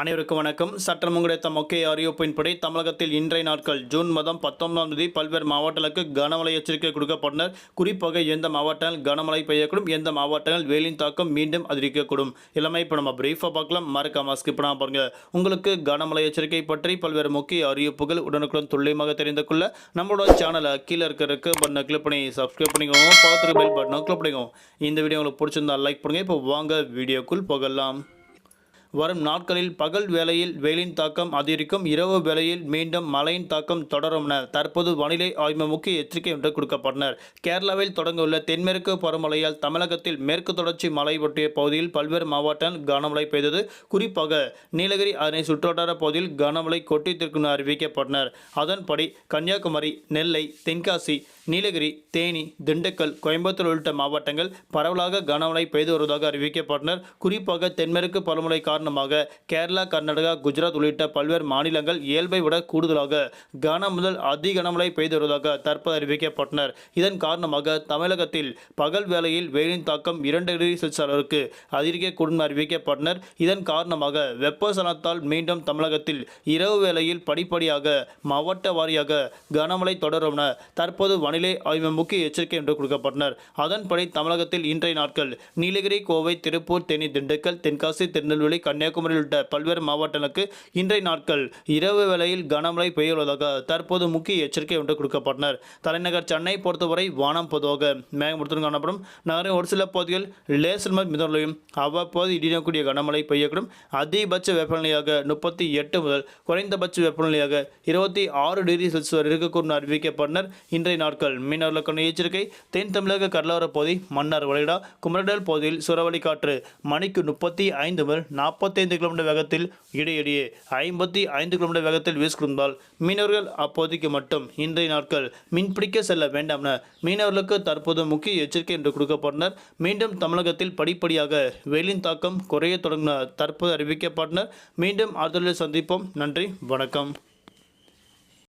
அனைவருக்கும் வணக்கம். சட்டம் கிடைத்த முக்கிய அறிவிப்பின்படி தமிழகத்தில் இன்றைய நாட்கள் ஜூன் மாதம் பத்தொன்பதாம் தேதி பல்வேறு மாவட்டங்களுக்கு கனமழை எச்சரிக்கை கொடுக்கப்பட்டனர். குறிப்பாக எந்த மாவட்டங்கள் கனமழை பெய்யக்கூடும் எந்த மாவட்டங்கள் வெயிலின் தாக்கம் மீண்டும் அதிகரிக்கக்கூடும். எல்லாமே இப்போ நம்ம பிரீஃபாக பார்க்கலாம். மறக்காம ஸ்கிப் நான் பாருங்கள் உங்களுக்கு கனமழை எச்சரிக்கை பற்றி பல்வேறு முக்கிய அறிவிப்புகள் உடனுக்குடன் துல்லியமாக தெரிந்து கொள்ள நம்மளோட சேனலை கீழே இருக்கிறதுக்கு பட்டனை கிளிக் பண்ணி சப்ஸ்கிரைப் பண்ணிக்கோங்க. பார்த்துட்டு பெல் பட்டனை கிளிக் பண்ணிக்கோங்க. இந்த வீடியோ உங்களுக்கு பிடிச்சிருந்தா லைக் பண்ணுங்கள் இப்போ வாங்க வீடியோக்குள் போகலாம். வரும் நாட்களில் பகல் வேளையில் வெயிலின் தாக்கம் அதிகரிக்கும் இரவு வேளையில் மீண்டும் மழையின் தாக்கம் தொடரும் என தற்போது வானிலை ஆய்வு முக்கிய எச்சரிக்கை ஒன்று கொடுக்கப்பட்டனர் கேரளாவில் தொடங்கவுள்ள தென்மேற்கு பருவமழையால் தமிழகத்தில் மேற்கு தொடர்ச்சி மலை ஒட்டிய பகுதியில் பல்வேறு மாவட்டங்கள் கனமழை பெய்தது. குறிப்பாக நீலகிரி அதனை சுற்றுவட்டார பகுதியில் கனமழை கொட்டித்திற்கும் அறிவிக்கப்பட்டனர் அதன்படி கன்னியாகுமரி நெல்லை தென்காசி நீலகிரி தேனி திண்டுக்கல் கோயம்புத்தூர் உள்ளிட்ட மாவட்டங்கள் பரவலாக கனமழை பெய்து வருவதாக அறிவிக்கப்பட்டனர் குறிப்பாக தென்மேற்கு பருவமழை காரணமாக கேரளா கர்நாடகா குஜராத் உள்ளிட்ட பல்வேறு மாநிலங்கள் இயல்பை விட கூடுதலாக கன முதல் அதி கனமழை பெய்து வருவதாக தற்போது அறிவிக்கப்பட்டனர். இதன் காரணமாக தமிழகத்தில் பகல் வேளையில் வெயிலின் தாக்கம் இரண்டு டிகிரி செல்சியஸ் அளவிற்கு அதிகரிக்கக்கூடும் அறிவிக்கப்பட்டனர். இதன் காரணமாக வெப்பசலனத்தால் மீண்டும் தமிழகத்தில் இரவு வேளையில் படிப்படியாக மாவட்ட வாரியாக கனமழை தொடரும் என தற்போது வானிலை ஆய்வு முக்கிய எச்சரிக்கை என்று கொடுக்கப்பட்டனர். அதன்படி தமிழகத்தில் இன்றைய நாட்கள் நீலகிரி கோவை திருப்பூர் தேனி திண்டுக்கல் தென்காசி திருநெல்வேலி கன்னியாகுமரி உள்ளிட்ட பல்வேறு மாவட்டங்களுக்கு இன்றைய நாட்கள் இரவு வேளையில் கனமழை பெய்யுள்ளதாக தற்போது முக்கிய எச்சரிக்கை ஒன்று கொடுக்கப்பட்டனர். தலைநகர் சென்னை பொறுத்தவரை வானம் பொதுவாக மேகமூட்டத்துடன் காணப்படும். நகரின் ஒரு சில பகுதிகள் லேசல் முதல் மிதமலையும் அவ்வப்போது இடியக்கூடிய கனமழை பெய்யக்கூடும். அதிகபட்ச வெப்பநிலையாக முப்பத்தி எட்டு முதல் குறைந்தபட்ச வெப்பநிலையாக இருபத்தி ஆறு டிகிரி செல்சியஸ் வரை இருக்கக்கூடும் அறிவிக்கப்பட்டனர். இன்றைய நாட்கள் மீனவர்களுக்கான எச்சரிக்கை. தென் தமிழக கடலோர பகுதி மன்னார் வளைடா குமரடல் பகுதியில் சுரவழி காற்று மணிக்கு முப்பத்தி ஐந்து முதல் நாற்பது நாற்பத்தைந்து கிலோமீட்டர் வேகத்தில் இடையிடையே ஐம்பத்தி ஐந்து கிலோமீட்டர் வேகத்தில் வீசிக்கொண்டால் மீனவர்கள் அப்போதைக்கு மட்டும் இன்றைய நாட்கள் மீன்பிடிக்க செல்ல வேண்டாம் என மீனவர்களுக்கு தற்போது முக்கிய எச்சரிக்கை என்று கொடுக்கப்பட்டனர். மீண்டும் தமிழகத்தில் படிப்படியாக வெயிலின் தாக்கம் குறைய தொடங்கின தற்போது அறிவிக்கப்பட்டனர். மீண்டும் அடுத்த சந்திப்போம். நன்றி. வணக்கம்.